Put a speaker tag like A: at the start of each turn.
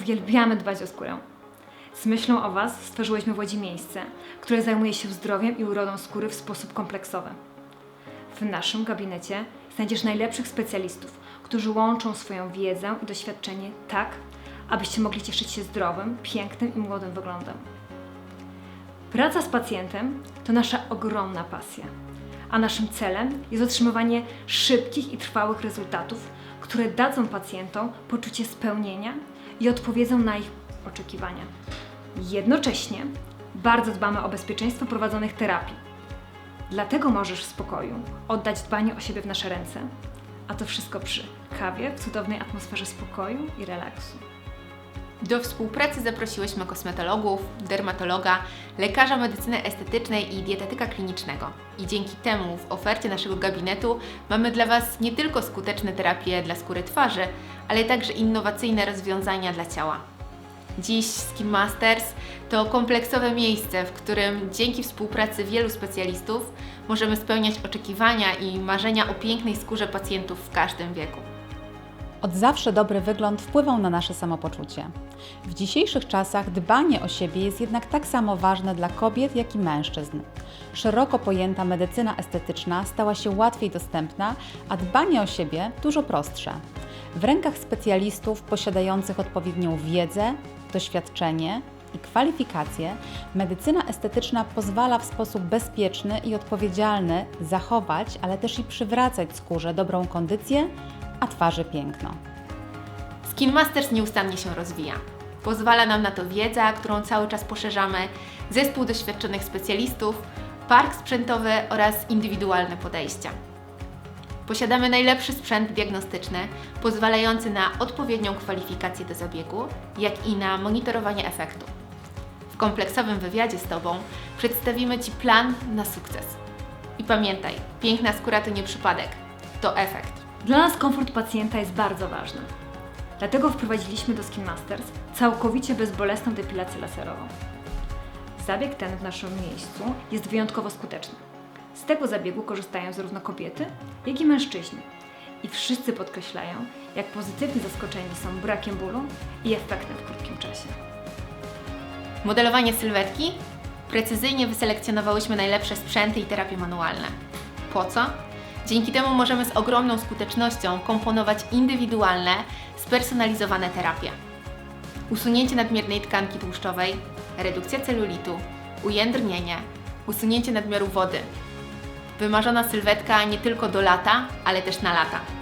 A: uwielbiamy dbać o skórę. Z myślą o Was stworzyłyśmy w Łodzi miejsce, które zajmuje się zdrowiem i urodą skóry w sposób kompleksowy. W naszym gabinecie znajdziesz najlepszych specjalistów, którzy łączą swoją wiedzę i doświadczenie tak, abyście mogli cieszyć się zdrowym, pięknym i młodym wyglądem. Praca z pacjentem to nasza ogromna pasja, a naszym celem jest otrzymywanie szybkich i trwałych rezultatów, które dadzą pacjentom poczucie spełnienia i odpowiedzą na ich oczekiwania. Jednocześnie bardzo dbamy o bezpieczeństwo prowadzonych terapii. Dlatego możesz w spokoju oddać dbanie o siebie w nasze ręce, a to wszystko przy kawie w cudownej atmosferze spokoju i relaksu.
B: Do współpracy zaprosiłyśmy kosmetologów, dermatologa, lekarza medycyny estetycznej i dietetyka klinicznego. I dzięki temu w ofercie naszego gabinetu mamy dla Was nie tylko skuteczne terapie dla skóry twarzy, ale także innowacyjne rozwiązania dla ciała. Dziś Skin Masters to kompleksowe miejsce, w którym dzięki współpracy wielu specjalistów możemy spełniać oczekiwania i marzenia o pięknej skórze pacjentów w każdym wieku.
C: Od zawsze dobry wygląd wpływał na nasze samopoczucie. W dzisiejszych czasach dbanie o siebie jest jednak tak samo ważne dla kobiet, jak i mężczyzn. Szeroko pojęta medycyna estetyczna stała się łatwiej dostępna, a dbanie o siebie dużo prostsze. W rękach specjalistów posiadających odpowiednią wiedzę, doświadczenie i kwalifikacje, medycyna estetyczna pozwala w sposób bezpieczny i odpowiedzialny zachować, ale też i przywracać skórze dobrą kondycję, a twarzy piękno.
B: Skin Masters nieustannie się rozwija. Pozwala nam na to wiedza, którą cały czas poszerzamy, zespół doświadczonych specjalistów, park sprzętowy oraz indywidualne podejścia. Posiadamy najlepszy sprzęt diagnostyczny, pozwalający na odpowiednią kwalifikację do zabiegu, jak i na monitorowanie efektu. W kompleksowym wywiadzie z Tobą przedstawimy Ci plan na sukces. I pamiętaj, piękna skóra to nie przypadek, to efekt.
A: Dla nas komfort pacjenta jest bardzo ważny. Dlatego wprowadziliśmy do Skin Masters całkowicie bezbolesną depilację laserową. Zabieg ten w naszym miejscu jest wyjątkowo skuteczny. Z tego zabiegu korzystają zarówno kobiety, jak i mężczyźni. I wszyscy podkreślają, jak pozytywnie zaskoczeni są brakiem bólu i efektem w krótkim czasie.
B: Modelowanie sylwetki? Precyzyjnie wyselekcjonowałyśmy najlepsze sprzęty i terapie manualne. Po co? Dzięki temu możemy z ogromną skutecznością komponować indywidualne, spersonalizowane terapie. Usunięcie nadmiernej tkanki tłuszczowej, redukcja celulitu, ujędrnienie, usunięcie nadmiaru wody. Wymarzona sylwetka nie tylko do lata, ale też na lata.